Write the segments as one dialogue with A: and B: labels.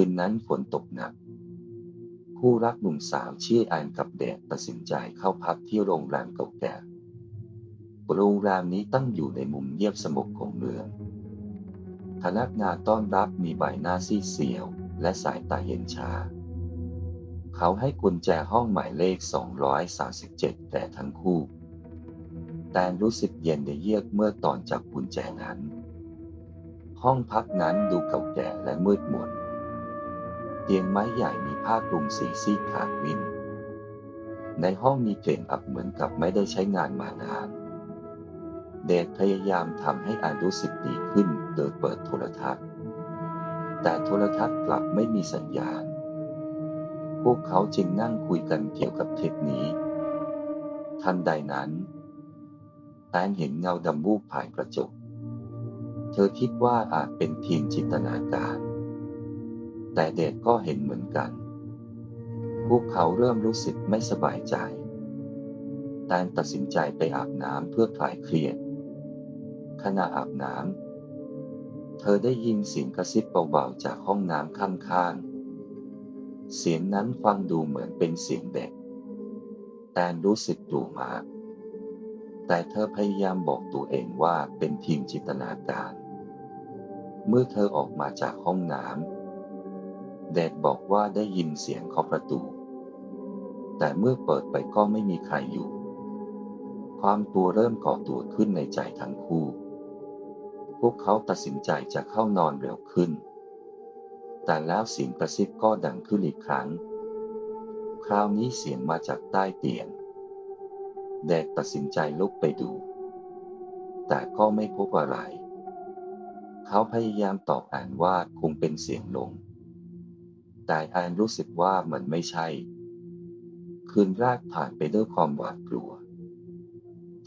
A: คืนนั้นฝนตกหนัก คู่รักหนุ่มสาวชื่อแอนกับแดดตัดสินใจเข้าพักที่โรงแรมเก่าแก่โรงแรมนี้ตั้งอยู่ในมุมเงียบสงบของเมืองพนักงานต้อนรับมีใบหน้าซีดเสียว และสายตาเย็นชา เขาให้กุญแจห้องหมายเลข 237 แต่ทั้งคู่ แต่รู้สึกเย็นในเยือกเมื่อตอนจับกุญแจนั้น ห้องพักนั้นดูเก่าแก่และมืดมน เตียงไม้ใหญ่มีผ้าคลุมสีซีดขาดวิน ในห้องมีกลิ่นอับเหมือนกับไม่ได้ใช้งานมานาน เดทพยายามทำให้อานรู้สึกดีขึ้นโดยเปิดโทรทัศน์ แต่โทรทัศน์กลับไม่มีสัญญาณ พวกเขาจึงนั่งคุยกันเกี่ยวกับเทปนี้ ทันใดนั้นแตนเห็นเงาดำวูบผ่านกระจก เธอคิดว่าอาจเป็นทีมจินตนาการ แต่เดชก็เห็นเหมือนกัน พวกเขาเริ่มรู้สึกไม่สบายใจแตนตัดสินใจไปอาบน้ำเพื่อคลายเครียด ขณะอาบน้ำ เธอได้ยินเสียงกระซิบเบาๆจากห้องน้ำข้างๆ เสียงนั้นฟังดูเหมือนเป็นเสียงเด็ก แตนรู้สึกกลัวมาก แต่เธอพยายามบอกตัวเองว่าเป็นทีมจินตนาการ เมื่อเธอออกมาจากห้องน้ำ แดดบอกว่าได้ยินเสียงเคาะประตู แต่เมื่อเปิดไปก็ไม่มีใครอยู่ ความตัวเริ่มก่อตัวขึ้นในใจทั้งคู่ พวกเขาตัดสินใจจะเข้านอนเร็วขึ้น แต่แล้วเสียงกระซิบก็ดังขึ้นอีกครั้ง คราวนี้เสียงมาจากใต้เตียง แดกตัดสินใจลุกไปดู แต่ก็ไม่พบอะไร เขาพยายามตอบอ่านว่าคงเป็นเสียงลม แต่อ่านรู้สึกว่ามันไม่ใช่ คืนแรกผ่านไปด้วยความหวาดกลัว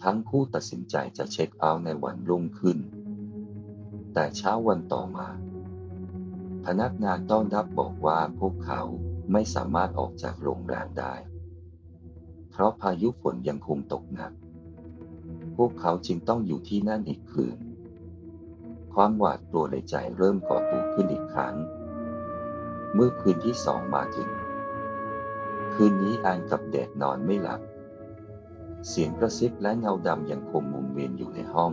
A: ทั้งคู่ตัดสินใจจะเช็คเอาท์ในวันรุ่งขึ้น แต่เช้าวันต่อมา พนักงานต้อนรับบอกว่าพวกเขาไม่สามารถออกจากโรงแรมได้ เพราะพายุฝนยังคงตกหนัก พวกเขาจึงต้องอยู่ที่นั่นอีกคืน ความหวาดกลัวในใจเริ่มก่อตัวขึ้นอีกครั้ง เมื่อคืนที่สองมาถึง คืนนี้อานกับเดดนอนไม่หลับ เสียงกระซิบและเงาดำยังคงมุมเวียนอยู่ในห้อง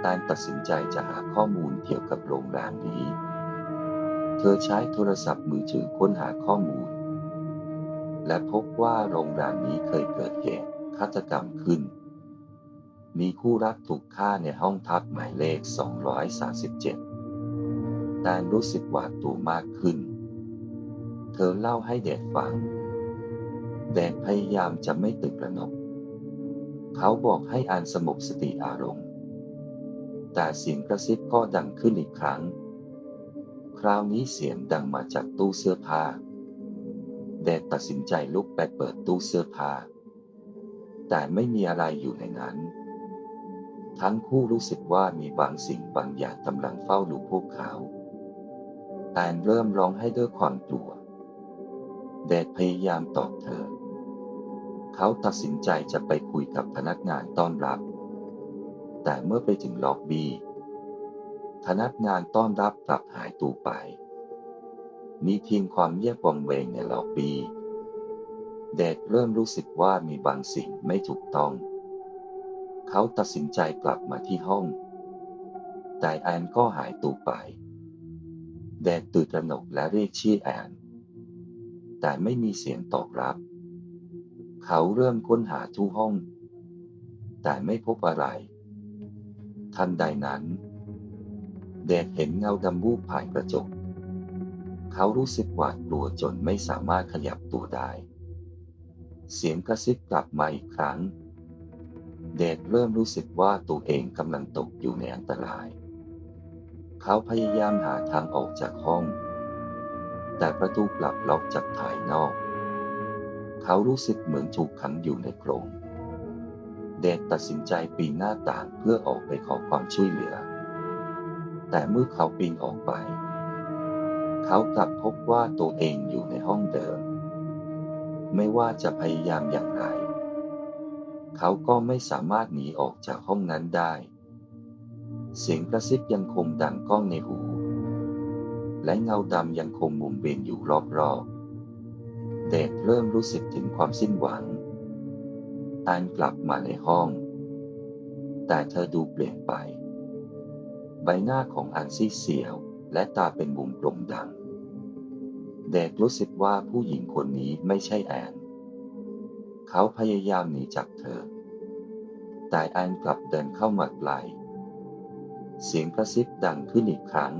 A: แตนตัดสินใจจะหาข้อมูลเกี่ยวกับโรงแรมนี้ เธอใช้โทรศัพท์มือถือค้นหาข้อมูล และพบว่าโรงแรมนี้เคยเกิดเหตุฆาตกรรมขึ้น มีคู่รักถูกฆ่าในห้องพักหมายเลข 237 แต่รู้สึกหวาดตัวมากขึ้น เธอเล่าให้เดดฟัง แดดพยายามจะไม่ตื่นตระหนก เขาบอกให้อ่านสงบสติอารมณ์ แต่เสียงกระซิบก็ดังขึ้นอีกครั้ง คราวนี้เสียงดังมาจากตู้เสื้อผ้า แดดตัดสินใจลุกไปเปิดตู้เสื้อผ้า แต่ไม่มีอะไรอยู่ในนั้นทั้งคู่รู้สึกว่ามีบางสิ่งบางอย่างกำลังเฝ้าดูพวกเขา แอนเริ่มร้องให้ด้วยความกลัว แดดพยายามตอบเธอ เขาตัดสินใจจะไปคุยกับพนักงานต้อนรับ แต่เมื่อไปถึงล็อบบี้ พนักงานต้อนรับกลับหายตัวไป มีเพียงความเงียบวงเวงในล็อบบี้แดดเริ่มรู้สึกว่ามีบางสิ่งไม่ถูกต้อง เขาตัดสินใจกลับมาที่ห้อง แต่แอนก็หายตัวไป แดดตื่นตระหนกและเรียกชื่อแอน แต่ไม่มีเสียงตอบรับ เขาเริ่มค้นหาทุกห้อง แต่ไม่พบอะไร ทันใดนั้น แดดเห็นเงาดำวูบผ่านกระจก เขารู้สึกหวาดกลัวจนไม่สามารถขยับตัวได้ เสียงกระซิบกลับมาอีกครั้ง เดดเริ่มรู้สึกว่าตัวเองกำลังตกอยู่ในอันตราย เขาพยายามหาทางออกจากห้อง แต่ประตูกลับล็อกจากภายนอก เขารู้สึกเหมือนถูกขังอยู่ในกรงเดดตัดสินใจปีนหน้าต่างเพื่อออกไปขอความช่วยเหลือ แต่เมื่อเขาปีนออกไป เขากลับพบว่าตัวเองอยู่ในห้องเดิม ไม่ว่าจะพยายามอย่างไร เขาก็ไม่สามารถหนีออกจากห้องนั้นได้ เสียงกระซิบยังคงดังก้องในหู และเงาดำยังคงมุมเวียนอยู่รอบๆ เด็กเริ่มรู้สึกถึงความสิ้นหวังแอนกลับมาในห้อง แต่เธอดูเปลี่ยนไป ใบหน้าของอันซี่เสียว และตาเป็นมุมกลมดำเด็กรู้สึกว่าผู้หญิงคนนี้ไม่ใช่แอน เขาพยายามหนีจากเธอ แต่แอนกลับเดินเข้ามาไกล เสียงกระซิบดังขึ้นอีกครั้ง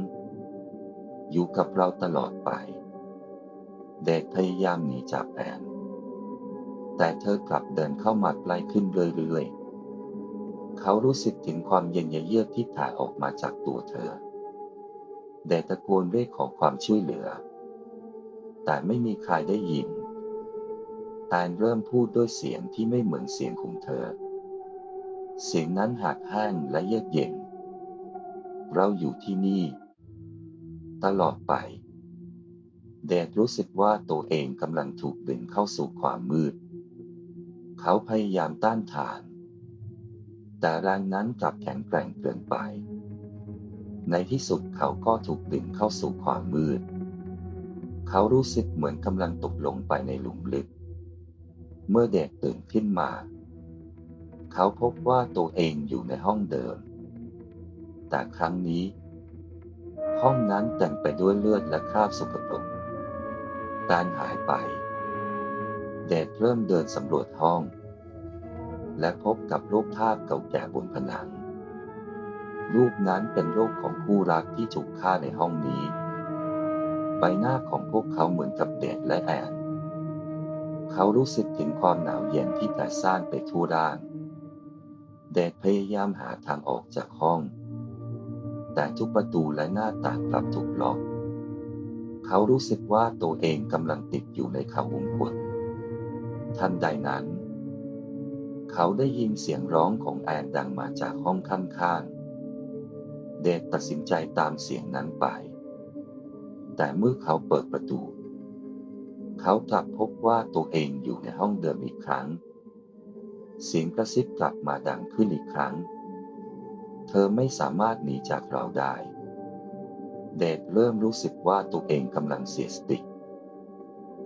A: อยู่กับเราตลอดไป เด็กพยายามหนีจากแอนแต่เธอกลับเดินเข้ามาใกล้ขึ้นเรื่อยๆ เขารู้สึกถึงความเย็นเยือกที่ถ่ายออกมาจากตัวเธอ เด็กตะโกนเรียกขอความช่วยเหลือ แต่ไม่มีใครได้ยินแอนเริ่มพูดด้วยเสียงที่ไม่เหมือนเสียงของเธอ เสียงนั้นหักแห้งและเยือกเย็น เราอยู่ที่นี่ ตลอดไปเดดรู้สึกว่าตัวเองกำลังถูกดึงเข้าสู่ความมืด เขาพยายามต้านทาน แต่แรงนั้นกลับแข็งแกร่งเกินไป ในที่สุดเขาก็ถูกดึงเข้าสู่ความมืด เขารู้สึกเหมือนกำลังตกลงไปในหลุมลึก เมื่อเด็กตื่นขึ้นมา เขาพบว่าตัวเองอยู่ในห้องเดิม แต่ครั้งนี้ ห้องนั้นเต็มไปด้วยเลือดและคราบสกปรกการหายไป เดดเริ่มเดินสำรวจห้อง และพบกับรูปภาพเก่าแก่บนผนัง รูปนั้นเป็นรูปของคู่รักที่ถูกฆ่าในห้องนี้ ใบหน้าของพวกเขาเหมือนกับเดดและแอนเขารู้สึกถึงความหนาวเย็นที่แผ่ซ่านไปทั่วร่าง เดดพยายามหาทางออกจากห้อง แต่ทุกประตูและหน้าต่างกลับถูกล็อก เขารู้สึกว่าตัวเองกำลังติดอยู่ในเขาวงกฏทันใดนั้น เขาได้ยินเสียงร้องของแอนดังมาจากห้องข้างๆ เดดตัดสินใจตามเสียงนั้นไป แต่เมื่อเขาเปิดประตู เขากลับพบว่าตัวเองอยู่ในห้องเดิมอีกครั้ง เสียงกระซิบกลับมาดังขึ้นอีกครั้ง เธอไม่สามารถหนีจากเราได้ เดดเริ่มรู้สึกว่าตัวเองกำลังเสียสติ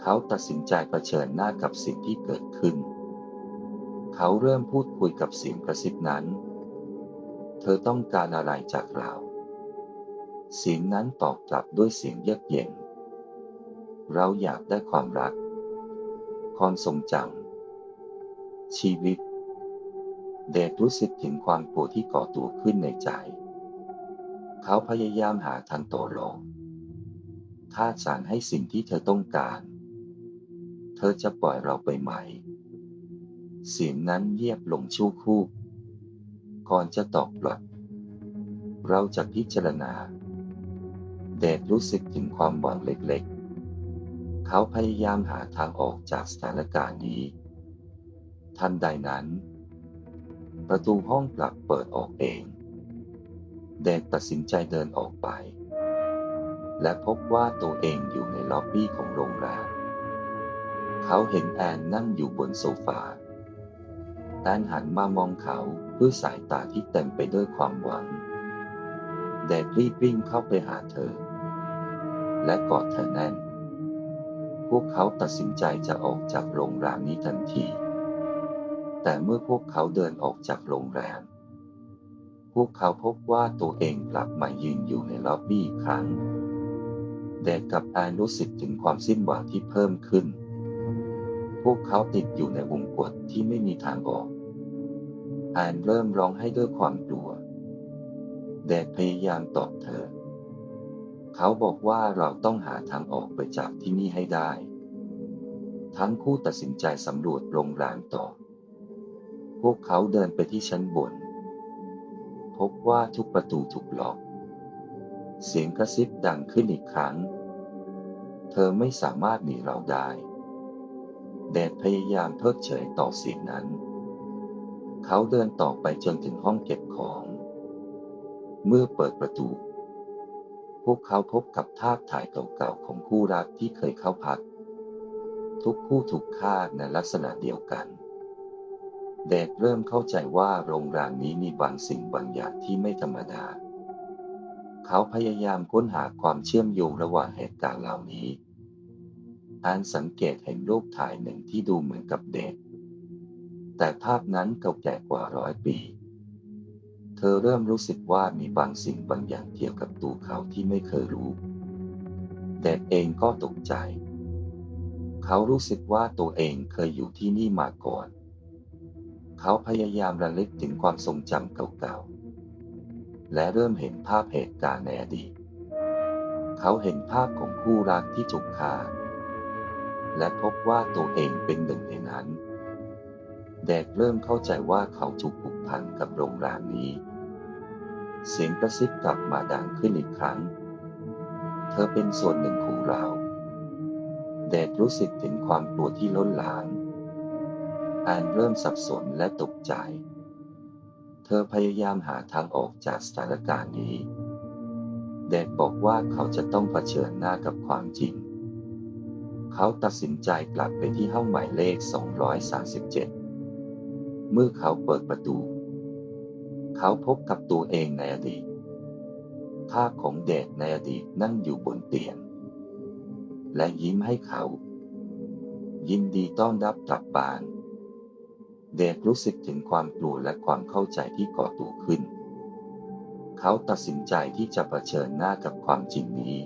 A: เขาตัดสินใจเผชิญหน้ากับสิ่งที่เกิดขึ้น เขาเริ่มพูดคุยกับเสียงกระซิบนั้น เธอต้องการอะไรจากเราเสียงนั้นตอบกลับด้วยเสียงเยือกเย็น เราอยากได้ความรัก ความทรงจำชีวิต เดดรู้สึกถึงความกลัวที่ก่อตัวขึ้นในใจ เขาพยายามหาทางต่อรองถ้าสารให้สิ่งที่เธอต้องการ เธอจะปล่อยเราไปไหม เสียงนั้นเงียบลงชั่วครู่ ก่อนจะตอบกลับ เราจะพิจารณา เดดรู้สึกถึงความหวังเล็กๆ เขาพยายามหาทางออกจากสถานการณ์นี้ ทันใดนั้น ประตูห้องกลับเปิดออกเอง เดดตัดสินใจเดินออกไป และพบว่าตัวเองอยู่ในล็อบบี้ของโรงแรม เขาเห็นแอนนั่งอยู่บนโซฟาแอนหันมามองเขาด้วยสายตาที่เต็มไปด้วยความหวัง เดดรีบวิ่งเข้าไปหาเธอ และกอดเธอแน่น พวกเขาตัดสินใจจะออกจากโรงแรมนี้ทันที แต่เมื่อพวกเขาเดินออกจากโรงแรม พวกเขาพบว่าตัวเองกลับมายืนอยู่ในล็อบบี้อีกครั้งเดดกับแอนรู้สึกถึงความสิ้นหวังที่เพิ่มขึ้น พวกเขาติดอยู่ในวงกฏที่ไม่มีทางออกแอนเริ่มร้องให้ด้วยความกลัวเดดพยายามตอบเธอ เขาบอกว่าเราต้องหาทางออกไปจากที่นี่ให้ได้ ทั้งคู่ตัดสินใจสำรวจโรงแรมต่อ พวกเขาเดินไปที่ชั้นบน พบว่าทุกประตูถูกล็อก เสียงกระซิบดังขึ้นอีกครั้ง เธอไม่สามารถหนีเราได้เดดพยายามเพิกเฉยต่อเสียงนั้น เขาเดินต่อไปจนถึงห้องเก็บของ เมื่อเปิดประตู พวกเขาพบกับภาพถ่ายเก่าๆของคู่รักที่เคยเข้าพัก ทุกคู่ถูกฆ่าในลักษณะเดียวกัน เดดเริ่มเข้าใจว่าโรงแรมนี้มีบางสิ่งบางอย่างที่ไม่ธรรมดา เขาพยายามค้นหาความเชื่อมโยงระหว่างเหตุการณ์เหล่านี้อันสังเกตเห็นรูปถ่ายหนึ่งที่ดูเหมือนกับเด็กแต่ภาพนั้นเก่าแก่กว่าร้อยปี เธอเริ่มรู้สึกว่ามีบางสิ่งบางอย่างเกี่ยวกับตัวเขาที่ไม่เคยรู้เด็กเองก็ตกใจ เขารู้สึกว่าตัวเองเคยอยู่ที่นี่มาก่อน เขาพยายามระลึกถึงความทรงจำเก่าๆ และเริ่มเห็นภาพเหตุการณ์ในอดีต เขาเห็นภาพของคู่รักที่ถูกฆ่า และพบว่าตัวเองเป็นหนึ่งในนั้นเด็กเริ่มเข้าใจว่าเขาถูกผูกพันกับโรงแรมนี้ เสียงกระซิบกลับมาดังขึ้นอีกครั้ง เธอเป็นส่วนหนึ่งของเราเด็กรู้สึกถึงความกลัวที่ล้นหลาม แอนเริ่มสับสนและตกใจ เธอพยายามหาทางออกจากสถานการณ์นี้เด็กบอกว่าเขาจะต้องเผชิญหน้ากับความจริง เขาตัดสินใจกลับไปที่ห้องหมายเลข 237 เมื่อเขาเปิดประตู เขาพบกับตัวเองในอดีต ภาพของเด็กในอดีตนั่งอยู่บนเตียง และยิ้มให้เขา ยินดีต้อนรับกลับบ้าน เด็กรู้สึกถึงความกลัวและความเข้าใจที่ก่อตัวขึ้น เขาตัดสินใจที่จะเผชิญหน้ากับความจริงนี้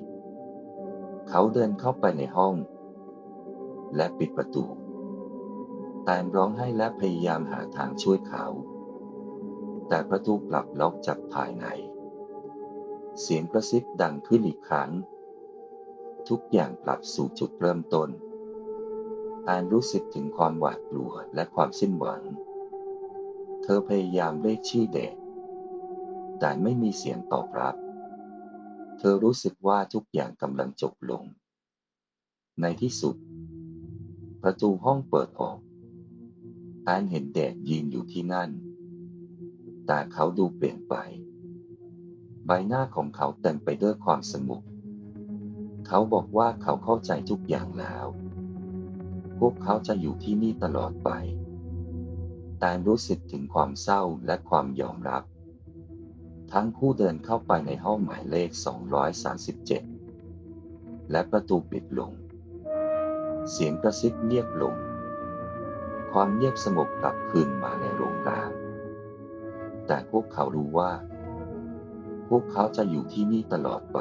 A: เขาเดินเข้าไปในห้อง และปิดประตู แตนร้องไห้และพยายามหาทางช่วยเขา แต่ประตูกลับล็อกจากภายใน เสียงกระซิบดังขึ้นอีกครั้ง ทุกอย่างกลับสู่จุดเริ่มต้น แอนรู้สึกถึงความหวาดกลัวและความสิ้นหวัง เธอพยายามเรียกชื่อเด็ก แต่ไม่มีเสียงตอบรับ เธอรู้สึกว่าทุกอย่างกำลังจบลง ในที่สุด ประตูห้องเปิดออกแอนเห็นเด็กยืนอยู่ที่นั่น แต่เขาดูเปลี่ยนไปใบหน้าของเขาเต็มไปด้วยความสงบเขาบอกว่าเขาเข้าใจทุกอย่างแล้ว วกเขาจะอยู่ที่นี่ตลอดไป แต่รู้สึกถึงความเศร้าและความยอมรับ ทั้งคู่เดินเข้าไปในห้องหมายเลข 237 และประตูปิดลง เสียงกระซิบเงียบลง ความเงียบสงบกลับคืนมาในโรงแรมแต่พวกเขารู้ว่า พวกเขาจะอยู่ที่นี่ตลอดไป